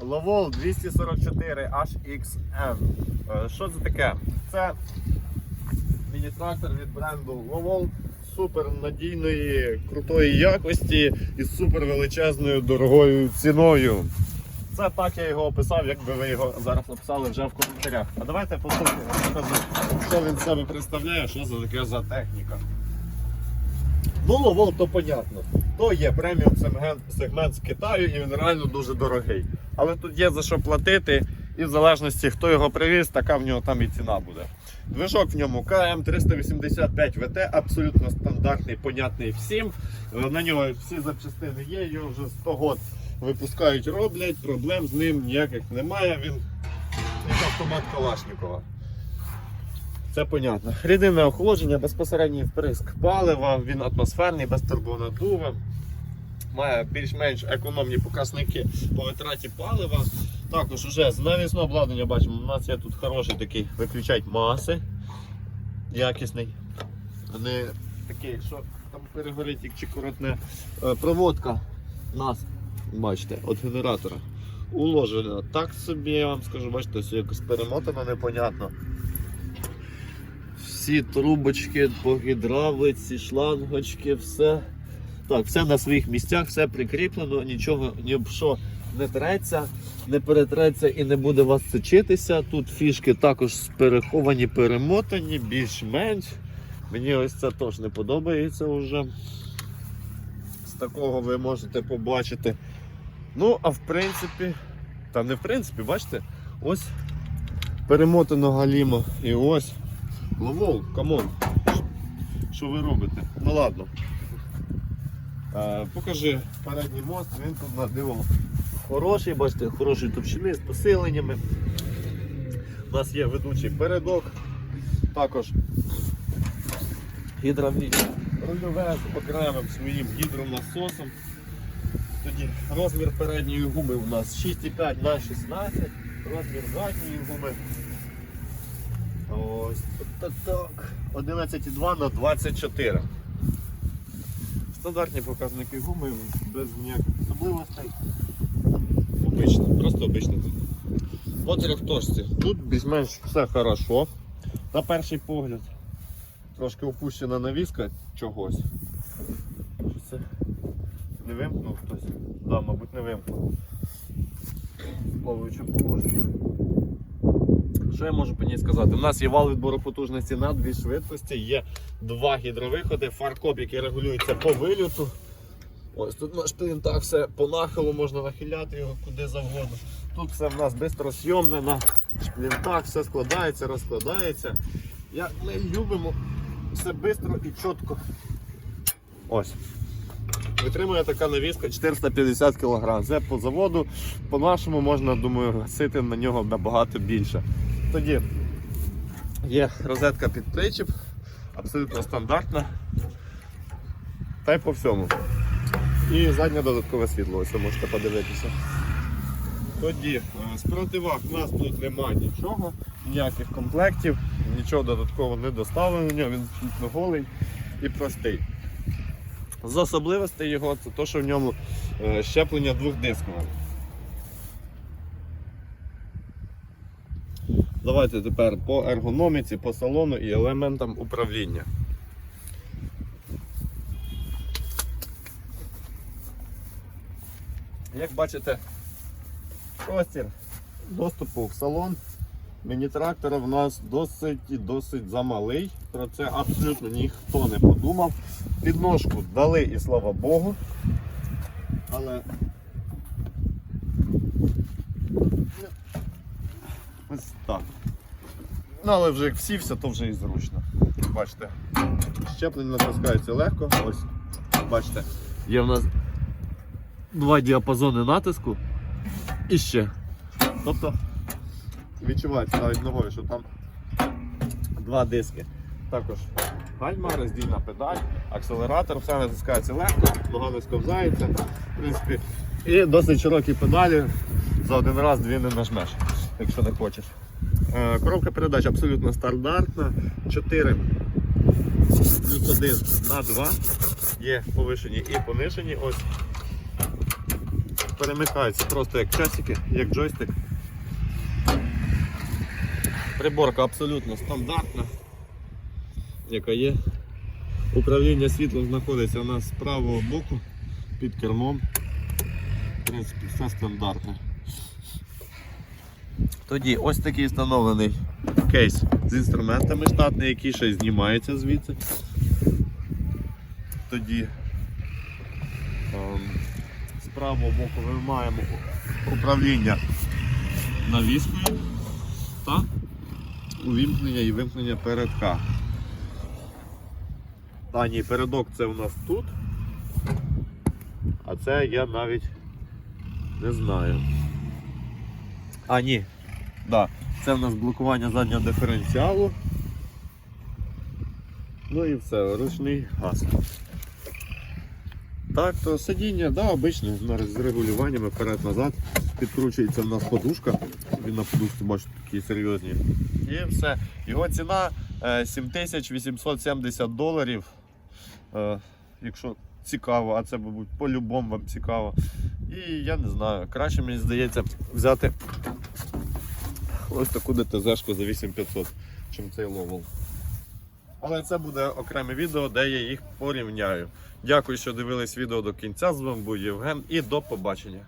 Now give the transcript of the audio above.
Ловол 244 HXN. Е, Що це таке? Це міні-трактор від бренду Ловол супер надійної, крутої якості і супер величезною дорогою ціною. Це так я його описав, якби ви його зараз написали вже в коментарях. А давайте послухаємо, покажу, що він себе представляє, що за таке за техніка. Ну, ловол, то понятно. То є преміум сегмент з Китаю і він реально дуже дорогий. Але тут є за що платити, і в залежності, хто його привіз, така в нього там і ціна буде. Движок в ньому КМ385 ВТ, абсолютно стандартний, понятний всім. Е, На нього всі запчастини є, його вже 100 год випускають, роблять, проблем з ним ніяких немає. Він як автомат Калашникова. Це понятно. Рідинне охолодження, безпосередній вприск палива, він атмосферний, без турбонаддува. Має більш-менш економні показники по витраті палива. Також вже з навісного обладнання бачимо, у нас є тут хороший такий виключать маси. Якісний. Не такий, що там перегорить як чи коротне. Е, Проводка у нас, бачите, від генератора. Уложена так собі, я вам скажу, бачите, все якось перемотано, непонятно. Всі трубочки по гідравлиці, шлангочки, все. Так, все на своїх місцях, все прикріплено, нічого ні що не треться, не перетреться і не буде вас сичитися. Тут фішки також переховані, перемотані, більш-менш. Мені ось це теж не подобається вже. З такого ви можете побачити. Ну, а в принципі, та не в принципі, бачите, ось перемотано галімо і ось. Ловол, камон. Що ви робите? Ну ладно. Е, покажи передній мост, він тут на диво хороший, бачите, хорошої товщини з посиленнями. У нас є ведучий передок, також гідравлічне рульове з окремим своїм гідронасосом. Тоді розмір передньої гуми у нас 6,5 на 16, розмір задньої гуми. Ось так, так. 11,2 на 24. Стандартні показники гуми без ніяких особливостей. Обично, просто обично. По трьохточці. Тут більш-менш все хорошо. На перший погляд. Трошки опущена навіска чогось. Це? Не вимкнув хтось? Так, да, мабуть, не вимкнув. Плаваюче положення. Що я можу по ній сказати? У нас є вал відбору потужності на дві швидкості, є два гідровиходи, фаркоп, який регулюється по вильоту. Ось тут на шплінтах все по нахилу можна нахиляти його куди завгодно. Тут все в нас бистросйомне на шплінтах, все складається, розкладається. Як ми любимо все швидко і чітко. Ось. Витримує така навіска 450 кг. Це по заводу, по-нашому можна, думаю, гасити на нього набагато більше. Тоді є розетка під причіп, абсолютно стандартна. Та й по всьому. І заднє додаткове світло, ось ви можете подивитися. Тоді е, з противаг у нас тут немає нічого, ніяких комплектів, нічого додатково не доставлено, він абсолютно голий і простий. З особливостей його це те, що в ньому е, щеплення двохдискове. Давайте тепер по ергономіці, по салону і елементам управління. Як бачите, простір доступу в салон міні-трактора в нас досить і досить замалий. Про це абсолютно ніхто не подумав. Підножку дали і слава Богу. Але ось так. Ну, але вже як всівся, то вже і зручно. Бачите, щеплення натискається легко. Ось, бачите, є в нас два діапазони натиску і ще. Тобто відчувається навіть ногою, що там два диски. Також гальма, роздільна педаль, акселератор, все натискається легко, нога не сковзається. В принципі, і досить широкі педалі. За один раз дві не нажмеш, якщо не хочеш. Е, Коробка передач абсолютно стандартна. 4 плюс 1 на 2. Є повишені і понижені. Ось перемикається просто як часики, як джойстик. Приборка абсолютно стандартна, яка є. Управління світлом знаходиться у нас з правого боку під кермом. В принципі, все стандартне. Тоді ось такий встановлений кейс з інструментами штатний, який ще знімається звідси. Тоді ем, з правого боку ми маємо управління навіскою та увімкнення і вимкнення передка. Та ні, передок це у нас тут. А це я навіть не знаю. А, ні. Да. Це в нас блокування заднього диференціалу. Ну і все, ручний газ. Так, то сидіння, да, обичне, з регулюваннями вперед-назад. Підкручується в нас подушка. Він на подушці, бачите, такі серйозні. І все. Його ціна е, 7870 доларів. Е, Якщо цікаво, а це, мабуть, по-любому вам цікаво. І я не знаю, краще мені здається взяти ось таку ДТЗ-шку за 8500, чим цей ловол. Але це буде окреме відео, де я їх порівняю. Дякую, що дивились відео до кінця. З вами був Євген і до побачення.